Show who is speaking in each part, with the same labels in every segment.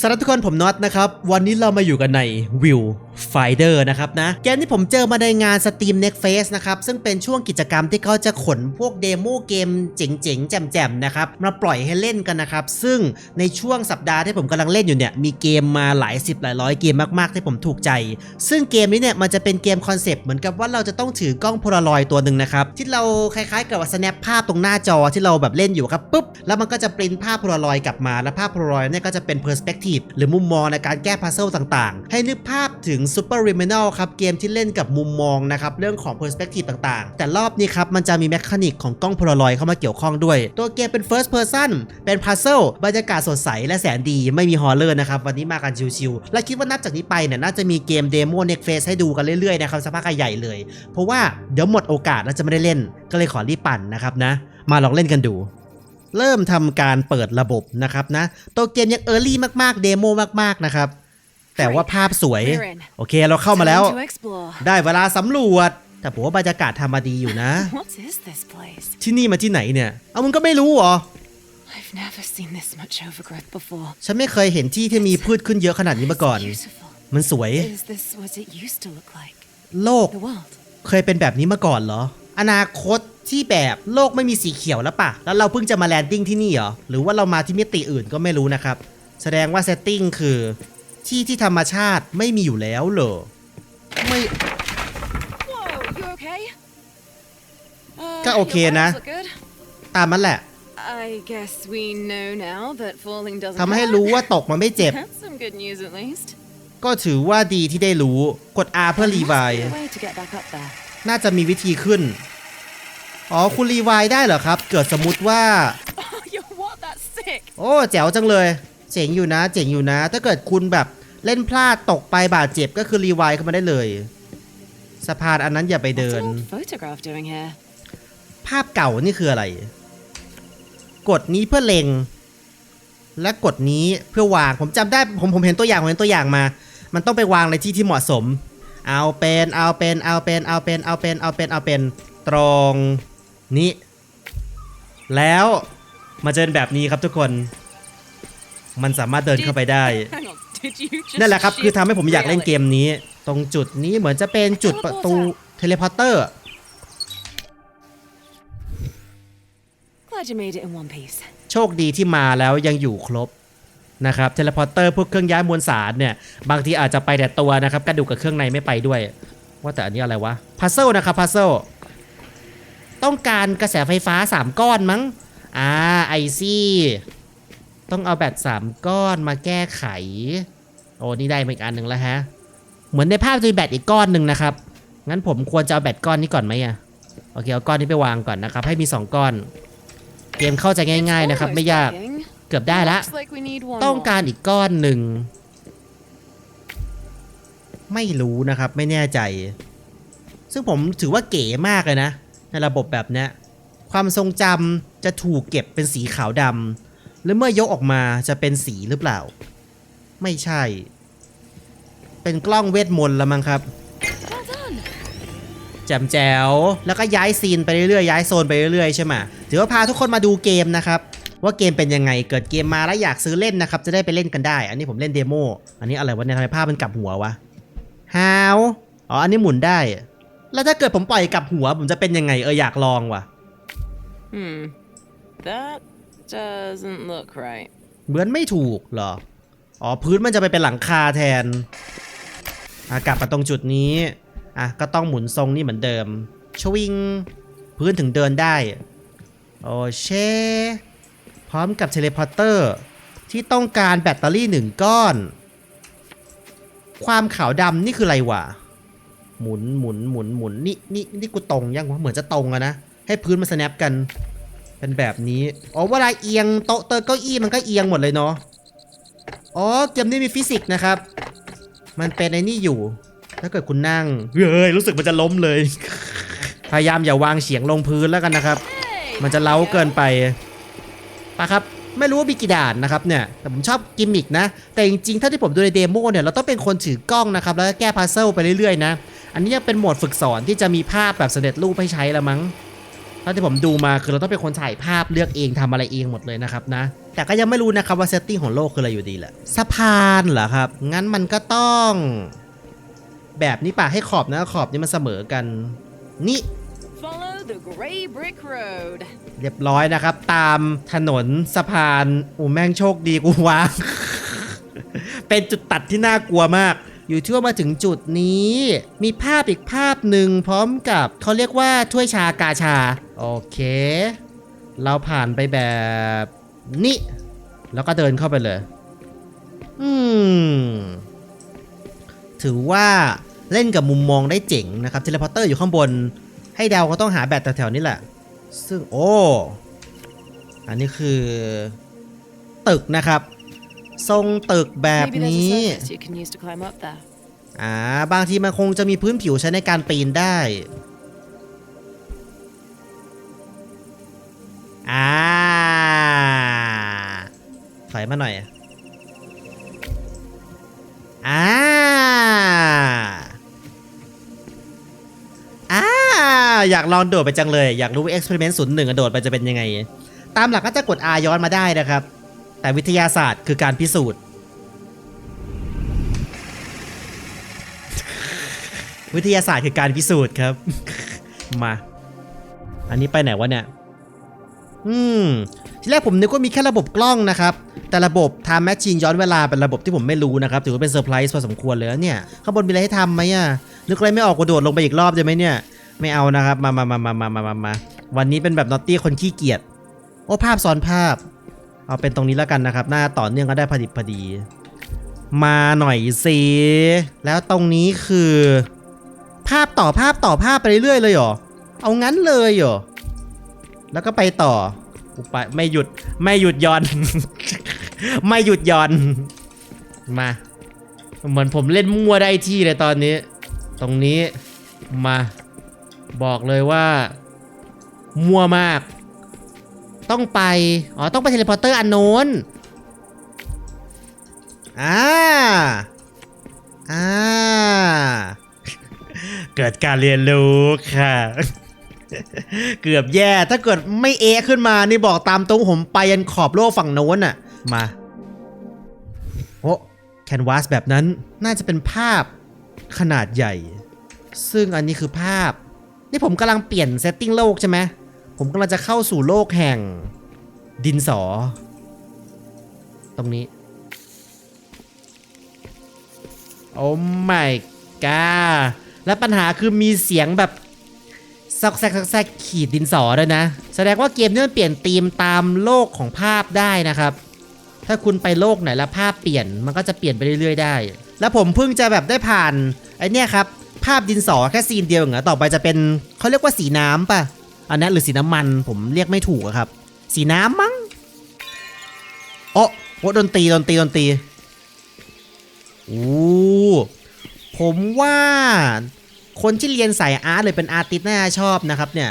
Speaker 1: สำหรับทุกคนผมน็อตนะครับ วันนี้เรามาอยู่กันในวิวไฟเดอร์นะครับนะเกมที่ผมเจอมาในงาน Steam Next Fest นะครับ ซึ่งเป็นช่วงกิจกรรมที่เขาจะขนพวกเดโมเกมเจ๋งๆ แจ่มๆ นะครับ มาปล่อยให้เล่นกันนะครับ ซึ่งในช่วงสัปดาห์ที่ผมกำลังเล่นอยู่เนี่ย มีเกมมาหลายสิบหลายร้อยเกมมากๆ ที่ผมถูกใจ ซึ่งเกมนี้เนี่ยมันจะเป็นเกมคอนเซปต์เหมือนกับว่าเราจะต้องถือกล้องโพลารอยด์ตัวหนึ่งนะครับที่เราคล้ายๆ กับว่า snap ภาพตรงหน้าจอที่เราแบบเล่นอยู่ครับปุ๊บแล้วมันก็จะปริ้นภาพโพลารอยด์กลับมา แล้วภาพโพลารอยเนี่ยก็จะเป็น perspective หรือมุมมองในการแก้พัซเซิลต่างๆ ให้นึกภาพถึง Super Liminal ครับ เกมที่เล่นกับมุมมองนะครับเรื่องของ perspective ต่างๆ แต่รอบนี้ครับ มันจะมีแมคานิกของกล้องโพลารอยเข้ามาเกี่ยวข้องด้วย ตัวเกมเป็น first person เป็นพัซเซิลบรรยากาศสดใสและแสนดีไม่มีฮอลเลอร์นะครับ วันนี้มากันชิวๆและคิดว่านับจากนี้ไปเนี่ยน่าจะมีเกมเดโม next phase ให้ดูกันเรื่อยๆนะครับสักพักใหญ่เลย เพราะว่าเดี๋ยวหมดโอกาสแล้วจะไม่ได้เล่น ก็เลยขอรีบปั่นนะครับนะมาลองเล่นกันดู เริ่มทำการเปิดระบบนะครับนะตัวเกมยังเออร์ลี่มากๆ เดโมมากๆนะครับ แต่ว่าภาพสวย โอเคเราเข้ามาแล้ว
Speaker 2: Time to explore.
Speaker 1: ได้เวลาสำรวจ แต่ผมว่าบรรยากาศทำมาดีอยู่นะ
Speaker 2: What is this place?
Speaker 1: ที่นี่มาที่ไหนเนี่ย เอามึงก็ไม่รู้เหรอ
Speaker 2: I've never seen this much overgrowth before.
Speaker 1: ฉันไม่เคยเห็นที่ที่มีพืชขึ้นเยอะขนาดนี้มาก่อน
Speaker 2: Beautiful.
Speaker 1: มันสวย
Speaker 2: Is this what it used to look like?
Speaker 1: โลก
Speaker 2: The world.
Speaker 1: เคยเป็นแบบนี้มาก่อนเหรอ อนาคต ที่แบบโลกไม่มีสีเขียวแล้วปะแล้วเราเพิ่งจะมาแลนดิ้งที่นี่เหรอ หรือว่าเรามาที่มิติอื่นก็ไม่รู้นะครับ แสดงว่าเซตติ้งคือ ที่ที่ธรรมชาติไม่มีอยู่แล้วเหรอ ไม่
Speaker 2: Whoa, you okay? Uh,
Speaker 1: ก็โอเค
Speaker 2: your
Speaker 1: นะ
Speaker 2: legs look good.
Speaker 1: ตามมันแหละ
Speaker 2: I guess we know now that falling doesn't
Speaker 1: ทำให้
Speaker 2: hurt.
Speaker 1: รู้ว่าตกมันไม่เจ็บ
Speaker 2: That's some good news at least.
Speaker 1: ก็ถือว่าดีที่ได้รู้ กด R เพื่อ
Speaker 2: There
Speaker 1: รี
Speaker 2: must
Speaker 1: ไว
Speaker 2: be a way to get back up there.
Speaker 1: น่าจะมีวิธีขึ้น อ๋อคุณรีไวได้เหรอครับ เกิดสมมติว่า
Speaker 2: Oh, yo, what? That's sick.
Speaker 1: โอ้แจ๋วจังเลย เจ๋งอยู่นะ เจ๋งอยู่นะ ถ้าเกิดคุณแบบเล่นพลาดตกไปบาดเจ็บก็คือรีไวล์เข้ามาได้เลย สะพานอันนั้นอย่าไป
Speaker 2: What's
Speaker 1: เดิน
Speaker 2: an old photograph doing here?
Speaker 1: ภาพเก่านี่คืออะไร กดนี้เพื่อเล็ง และกดนี้เพื่อวาง ผมจำได้ ผมผมเห็นตัวอย่างผมเห็นตัวอย่างมา มันต้องไปวางในที่ที่เหมาะสม เอาเป็น เอาเป็น เอาเป็น เอาเป็น เอาเป็น เอาเป็น เอาเป็น ตรง นี้ แล้วมาเจอแบบนี้ครับทุกคน มันสามารถเดินเข้าไปได้
Speaker 2: Hang on, did you just
Speaker 1: นั่นแหละครับคือ
Speaker 2: shift
Speaker 1: ทำให้ผมอยากเล่นเก
Speaker 2: really?
Speaker 1: มนี้ ตรงจุดนี้เหมือนจะเป็นจุดประตูเทเลพอร์เตอร์
Speaker 2: Glad you made it in one piece.
Speaker 1: โชคดีที่มาแล้วยังอยู่ครบนะครับเทเลพอร์เตอร์พวกเครื่องย้ายมวลสารเนี่ย บางทีอาจจะไปแต่ตัวนะครับ กระดูกกับเครื่องในไม่ไปด้วย ว่าแต่อันนี้อะไรวะพัซเซิลนะครับพัซเซิล ต้องการกระแสไฟฟ้า 3 ก้อนมั้ง อ่าไอซี่ต้องเอาแบต3 ก้อนมาแก้ไข โอ้นี่ได้มาอีกอันหนึ่งแล้วฮะ เหมือนในภาพจะมีแบตอีกก้อนหนึ่งนะครับ งั้นผมควรจะเอาแบตก้อนนี้ก่อนไหมอะโอเคเอาก้อนนี้ไปวางก่อนนะครับ ให้มี 2 ก้อน เกมเข้าใจง่ายๆนะครับ ไม่ยากเกือบได้ละ ต้องการอีกก้อนหนึ่งไม่รู้นะครับไม่แน่ใจ ซึ่งผมถือว่าเก๋มากเลยนะ ในระบบแบบนี้ความทรงจำจะถูกเก็บเป็นสีขาวดำหรือเมื่อยกออกมาจะเป็นสีหรือเปล่า ไม่ใช่ เป็นกล้องเวทมนต์ละมั้งครับแจมแจ๋วแล้วก็ย้ายซีนไปเรื่อยๆย้ายโซนไปเรื่อยๆใช่ไหมถือว่าพาทุกคนมาดูเกมนะครับว่าเกมเป็นยังไง เกิดเกมมาแล้วอยากซื้อเล่นนะครับ จะได้ไปเล่นกันได้ อันนี้ผมเล่นเดโม อันนี้อะไรวะเนี่ยทำไมภาพมันกลับหัววะฮาว อ๋อ อันนี้หมุนได้ แล้วถ้าเกิดผมปล่อยกลับหัว ผมจะเป็นยังไงเอออยากลองว่ะ
Speaker 2: Hmm. That doesn't look right.
Speaker 1: เหมือนไม่ถูกเหรอ อ๋อพื้นมันจะไปเป็นหลังคาแทน อะกลับมาตรงจุดนี้ อะก็ต้องหมุนทรงนี่เหมือนเดิม ชวิง พื้นถึงเดินได้ โอเช พร้อมกับเทเลพอร์เตอร์ ที่ต้องการแบตเตอรี่หนึ่งก้อน ความขาวดำนี่คืออะไรวะ หมุนหมุนหมุนหมุนนี่นี่นี่กูตรงยังวะเหมือนจะตรงอะนะให้พื้นมัน snap กันเป็นแบบนี้อ๋อเวลาเอียงโต๊ะเตอเก้าอี้มันก็เอียงหมดเลยเนาะอ๋อเกมนี้มีฟิสิกส์นะครับ มันเป็นไอ้นี่อยู่ ถ้าเกิดคุณนั่งเฮ้ยรู้สึกมันจะล้มเลย พยายามอย่าวางเฉียงลงพื้นแล้วกันนะครับ
Speaker 2: Hey,
Speaker 1: มันจะเล้าเกินไปปะครับไม่รู้ว่ามีกี่ด่านนะครับเนี่ย แต่ผมชอบกิมมิกนะ แต่จริงๆ ถ้าที่ผมดูในเดโมเนี่ย เราต้องเป็นคนถือกล้องนะครับ แล้วก็แก้พัซเซิลไปเรื่อยๆนะ อันนี้ยังเป็นโหมดฝึกสอนที่จะมีภาพแบบเสด็จรูปให้ใช้ละมั้งเท่าที่ผมดูมาคือเราต้องเป็นคนถ่ายภาพเลือกเองทำอะไรเองหมดเลยนะครับนะ แต่ก็ยังไม่รู้นะครับว่าเซตติ้งของโลกคืออะไรอยู่ดีแหละสะพานเหรอครับ งั้นมันก็ต้อง แบบนี้ป่ะให้ขอบนะขอบนี้มันเสมอกัน นี่
Speaker 2: Follow the grey brick road.
Speaker 1: เรียบร้อยนะครับ ตามถนนสะพานอูแม่งโชคดีกูวาง เป็นจุดตัดที่น่ากลัวมาก อยู่ที่ว่ามาถึงจุดนี้ มีภาพอีกภาพหนึ่งพร้อมกับเขาเรียกว่าถ้วยชากาชา โอเค เราผ่านไปแบบนี้ แล้วก็เดินเข้าไปเลย อืม ถือว่าเล่นกับมุมมองได้เจ๋งนะครับเทเลพอร์เตอร์อยู่ข้างบน ให้เดาก็ต้องหาแบบแถวๆนี้แหละ ซึ่งโอ้ อันนี้คือ ตึกนะครับ ทรงตึกแบบ
Speaker 2: Maybe there's
Speaker 1: นี้
Speaker 2: a surface you can use to climb up there.
Speaker 1: อ่าบางทีมันคงจะมีพื้นผิวใช้ในการปีนได้อ่าถอยมาหน่อยอ่าอ่าอยากลองโดดไปจังเลย อยากรู้ว่า experiment ศูนย์หนึ่งโดดไปจะเป็นยังไง ตามหลักก็จะกด R ย้อนมาได้นะครับ แต่วิทยาศาสตร์คือการพิสูจน์ วิทยาศาสตร์คือการพิสูจน์ครับ มา อันนี้ไปไหนวะเนี่ย อืม ทีแรกผมนึกว่ามีแค่ระบบกล้องนะครับ แต่ระบบทำแมชชีนย้อนเวลาเป็นระบบที่ผมไม่รู้นะครับ ถือว่าเป็นเซอร์ไพรส์พอสมควรเลยเนี่ย ข้างบนมีอะไรให้ทำไหมอะ นึกอะไรไม่ออกกระโดดลงไปอีกรอบจะไหมเนี่ย ไม่เอานะครับ มามามามามามามาวันนี้เป็นแบบนอตตี้คนขี้เกียจ โอ้ภาพซ้อนภาพ เอาเป็นตรงนี้แล้วกันนะครับ หน้าต่อเนื่องก็ได้พอดิบพอดี มาหน่อยสิแล้วตรงนี้คือ ภาพต่อภาพต่อภาพไปเรื่อยเลยเหรอ เอางั้นเลยเหรอ แล้วก็ไปต่ออุปไม่หยุดไม่หยุดย่อน ไม่หยุดย่อน มา เหมือนผมเล่นมั่วได้ที่เลยตอนนี้ ตรงนี้มา บอกเลยว่า มั่วมาก ต้องไป อ๋อ ต้องไปเทเลพอร์เตอร์อันโน้น อ่า อ่า เกิดการเรียนรู้ค่ะ เกือบแย่ ถ้าเกิดไม่เอะขึ้นมา นี่บอกตามตรงผมไปยันขอบโลกฝั่งโน้นน่ะมา โอ้แคนวาสแบบนั้นน่าจะเป็นภาพขนาดใหญ่ ซึ่งอันนี้คือภาพ นี่ผมกำลังเปลี่ยนเซตติ้งโลกใช่ไหม ผมกำลังจะเข้าสู่โลกแห่งดินสอ ตรงนี้ โอ้ my god และปัญหาคือมีเสียงแบบซอกแซกซอกแซกขีดดินสอด้วยนะ แสดงว่าเกมนี้มันเปลี่ยนธีมตามโลกของภาพได้นะครับ ถ้าคุณไปโลกไหนแล้วภาพเปลี่ยนมันก็จะเปลี่ยนไปเรื่อยๆได้ แล้วผมเพิ่งจะแบบได้ผ่านไอเนี้ยครับ ภาพดินสอแค่ซีนเดียวอย่างเงี้ยต่อไปจะเป็นเขาเรียกว่าสีน้ำป่ะ อันนั้นหรือสีน้ำมันผมเรียกไม่ถูกครับ สีน้ำมั้งโอ้โอ้ดนตรีดนตรีดนตรีโอ้ผมว่าคนที่เรียนสายอาร์ตหรือเป็นอาร์ติสต์น่าชอบนะครับเนี่ย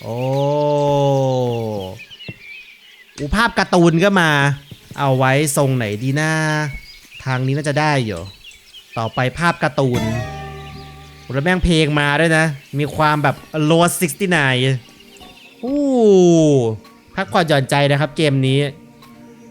Speaker 1: โอ้อุภาพการ์ตูนก็มา เอาไว้ทรงไหนดีนะทางนี้น่าจะได้อยู่ ต่อไปภาพการ์ตูน แล้วแม่งเพลงมาด้วยนะ มีความแบบโลส69อู้พักผ่อนหย่อนใจนะครับเกมนี้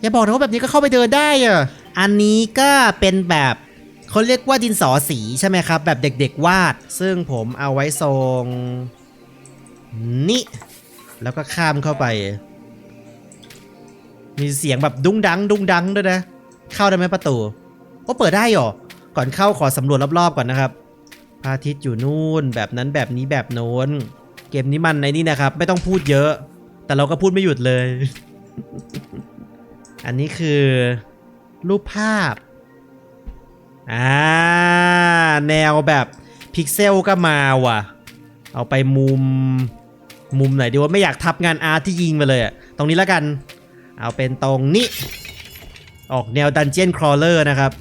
Speaker 1: อย่าบอกนะว่าแบบนี้ก็เข้าไปเดินได้อะอันนี้ก็เป็นแบบเขาเรียกว่าดินสอสีใช่ไหมครับ แบบเด็กๆวาด ซึ่งผมเอาไว้ทรงนี่แล้วก็ข้ามเข้าไป มีเสียงแบบดุ้งดัง ดุ้งดังด้วยนะ เข้าได้ไหมประตูโอ้เปิดได้หรอ ก่อนเข้าขอสำรวจรอบๆก่อนนะครับ พระอาทิตย์อยู่นู่น แบบนั้นแบบนี้แบบโน้น เกมนี้มันในนี่นะครับ ไม่ต้องพูดเยอะ แต่เราก็พูดไม่หยุดเลย อันนี้คือ รูปภาพ อ่า แนวแบบพิกเซลก็มาว่ะ เอาไปมุม มุมไหนดีว่าไม่อยากทับงานอาร์ตที่ยิงมาเลยอะตรงนี้แล้วกัน เอาเป็นตรงนี้ ออกแนวดันเจียนครอเลอร์นะครับ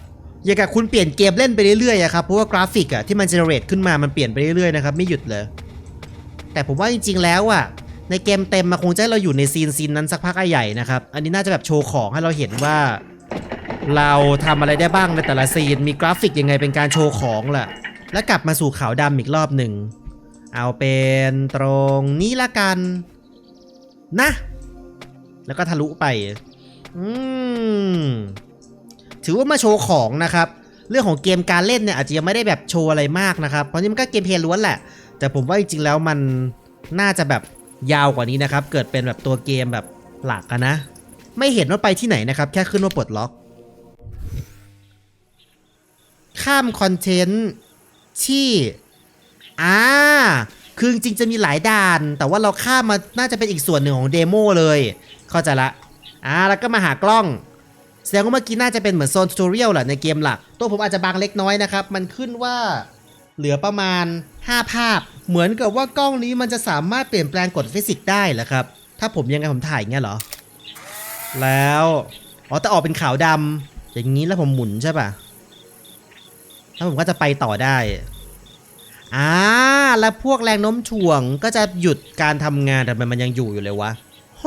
Speaker 1: อย่างกับคุณเปลี่ยนเกมเล่นไปเรื่อยๆอะครับเพราะว่ากราฟิกอะที่มันเจเนเรตขึ้นมามันเปลี่ยนไปเรื่อยๆนะครับไม่หยุดเลย แต่ผมว่าจริงๆแล้วอะในเกมเต็มมาคงจะให้เราอยู่ในซีนซีนนั้นสักพักใหญ่นะครับ อันนี้น่าจะแบบโชว์ของให้เราเห็นว่า เราทำอะไรได้บ้างในแต่ละซีนมีกราฟิกยังไงเป็นการโชว์ของแหละแล้วกลับมาสู่ขาวดำอีกรอบหนึ่งเอาเป็นตรงนี้ละกัน นะ แล้วก็ทะลุไป อืม ถือว่ามาโชว์ของนะครับ เรื่องของเกมการเล่นเนี่ยอาจจะยังไม่ได้แบบโชว์อะไรมากนะครับ เพราะนี่มันก็เกมเพลย์ล้วนแหละ แต่ผมว่าจริงๆแล้วมันน่าจะแบบยาวกว่านี้นะครับ เกิดเป็นแบบตัวเกมแบบหลักะนะ ไม่เห็นว่าไปที่ไหนนะครับ แค่ขึ้นว่าปลดล็อก ข้ามคอนเทนต์ที่อ่าคือจริงจะมีหลายด่าน แต่ว่าเราข้ามมาน่าจะเป็นอีกส่วนหนึ่งของเดโมเลย เข้าใจละอ่าแล้วก็มาหากล้อง แสดงว่าเมื่อกี้น่าจะเป็นเหมือนโซนทูตเรียลแหละในเกมหลัก ตัวผมอาจจะบางเล็กน้อยนะครับ มันขึ้นว่าเหลือประมาณ 5 ภาพ เหมือนกับว่ากล้องนี้มันจะสามารถเปลี่ยนแปลงกฎฟิสิกส์ได้เหรอครับ ถ้าผมยังไงผมถ่ายอย่างเงี้ยเหรอ แล้ว อ๋อแต่ออกเป็นขาวดำอย่างนี้แล้วผมหมุนใช่ป่ะแล้วผมก็จะไปต่อได้อ่าแล้วพวกแรงโน้มถ่วงก็จะหยุดการทำงานแต่มันมันยังอยู่อยู่เลยวะโห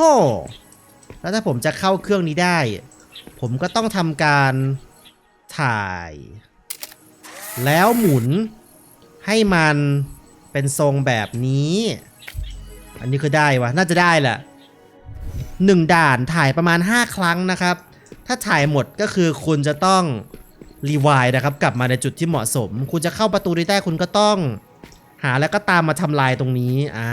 Speaker 1: แล้วถ้าผมจะเข้าเครื่องนี้ได้ ผมก็ต้องทำการถ่าย แล้วหมุนให้มันเป็นทรงแบบนี้ อันนี้คือได้วะน่าจะได้แหละหนึ่งด่านถ่ายประมาณ 5 ครั้งนะครับ ถ้าถ่ายหมดก็คือคุณจะต้องรีวายนะครับ กลับมาในจุดที่เหมาะสม คุณจะเข้าประตูนี้ได้คุณก็ต้อง หาแล้วก็ตามมาทำลายตรงนี้ อ่า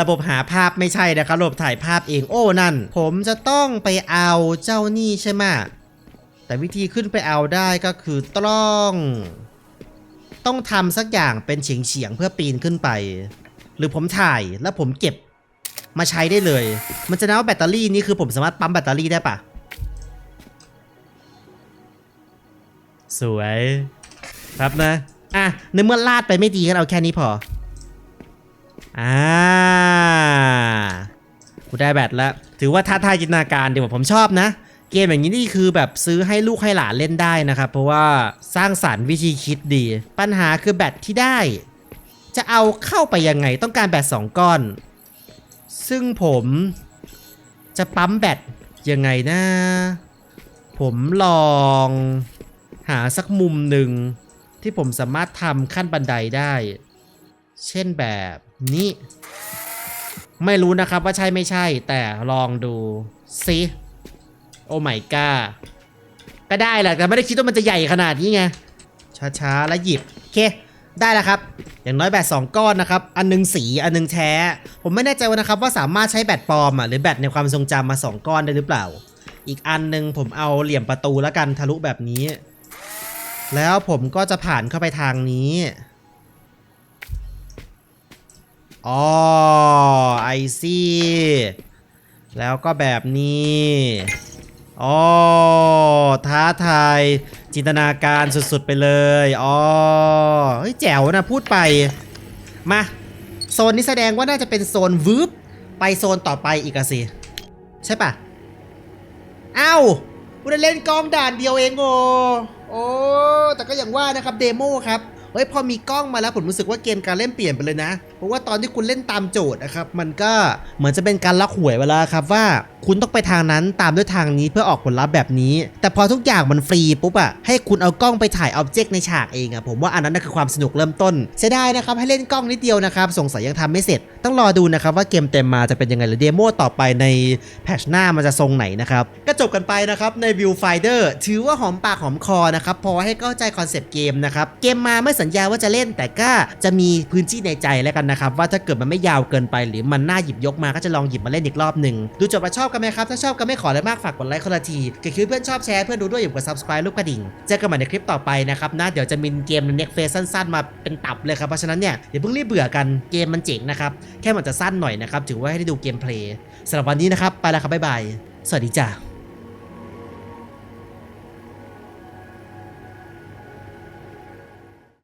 Speaker 1: ระบบหาภาพไม่ใช่นะครับ ระบบถ่ายภาพเอง โอ้ นั่น ผมจะต้องไปเอาเจ้านี่ใช่ไหมแต่วิธีขึ้นไปเอาได้ก็คือต้อง ต้องทำสักอย่างเป็นเฉียงเฉียงเพื่อปีนขึ้นไป หรือผมถ่ายแล้วผมเก็บมาใช้ได้เลย มันจะนับว่าแบตเตอรี่นี่คือผมสามารถปั๊มแบตเตอรี่ได้ปะสวย ครับนะ อะในเมื่อลาดไปไม่ดีก็เอาแค่นี้พอ อ่ากูได้แบตแล้ว ถือว่าท้าทายจินตนาการดีกว่าผมชอบนะ เกมอย่างนี้นี่คือแบบซื้อให้ลูกให้หลานเล่นได้นะครับ เพราะว่าสร้างสารรค์วิธีคิดดี ปัญหาคือแบตที่ได้ จะเอาเข้าไปยังไงต้องการแบตสองก้อน ซึ่งผมจะปั๊มแบตยังไงนะ ผมลองหาสักมุมหนึ่ง ที่ผมสามารถทำขั้นบันไดได้ เช่นแบบนี้ ไม่รู้นะครับว่าใช่ไม่ใช่ แต่ลองดูซิโอ้ไม่ก้าก็ได้แหละแต่ไม่ได้คิดว่ามันจะใหญ่ขนาดนี้ไงช้าๆแล้วหยิบโอเคได้แล้วครับ อย่างน้อยแบต2ก้อนนะครับ อันหนึงสีอันหนึงแท้ ผมไม่แน่ใจว่านะครับว่าสามารถใช้แบตปลอมอะหรือแบตในความทรงจำมา 2 ก้อนได้หรือเปล่า อีกอันหนึงผมเอาเหลี่ยมประตูแล้วกันทะลุแบบนี้ แล้วผมก็จะผ่านเข้าไปทางนี้ อ๋อ ไอซี่ แล้วก็แบบนี้อ๋อท้าทายจินตนาการสุดๆไปเลยอ๋อเฮ้ยแจ๋วนะพูดไป มา โซนนี้แสดงว่าน่าจะเป็นโซนวืบไปโซนต่อไปอีกอะสิ ใช่ปะอ้ากูได้เล่นกองด่านเดียวเองโอ อ้ แต่ก็อย่างว่านะครับเดโมครับ เฮ้ยพอมีกล้องมาแล้วผมรู้สึกว่าเกมการเล่นเปลี่ยนไปเลยนะ ราะว่าตอนที่คุณเล่นตามโจทย์นะครับ มันก็เหมือนจะเป็นการล็อกหวยเวแลาครับว่าคุณต้องไปทางนั้นตามด้วยทางนี้เพื่อออกผลลัพธ์แบบนี้ แต่พอทุกอย่างมันฟรีปุ๊บอะให้คุณเอากล้องไปถ่ายอ็อบเจกต์ในฉากเองอะผมว่าอันนั้นน่ะคือความสนุกเริ่มต้นเสียดายนะครับให้เล่นกล้องนิดเดียวนะครับสงสัยยังทำไม่เสร็จ ต้องรอดูนะครับว่าเกมเต็มมาจะเป็นยังไงหรือเดโมต่อไปในแพทชหน้ามันจะทรงไหนนะครับก็จบกันไปนะครับใน Viewfinder ถือว่าหอมปากหอมคอนะครับพอให้เข้าใจคอนเซปต์เกมนะครับเกมมาไม่สัญญาว่าจะเล่นแต่ก็จะมีพื้นที่ในใจแล้วกันนะครับว่าถ้าเกิดมันไม่ยาวเกินไป หรือมันน่าหยิบยกมาก็จะลองหยิบมาเล่นอีกรอบหนึ่งดูจบมาชอบกันไหมครับ ถ้าชอบก็ไม่ขออะไรมากฝากกดไลค์คนละทีเกิดคิดเพื่อนชอบแชร์เพื่อนดูด้วยอย่าลืมกด subscribe รูปกระดิ่งเจอกันใหม่ในคลิปต่อไปนะครับนะเดี๋ยวจะมีเกมใน next phase สั้นๆมาเป็นตับเลยครับเพราะฉะนั้นเนี่ยอย่าเพิ่งรีบเบื่อกันเกมมันเจ๋งนะครับแค่มันจะสั้นหน่อยนะครับถือว่าให้ได้ดูเกมเพลย์สำหรับวันนี้นะครับไปแล้วครับบ๊ายบายสวัสดีจ้า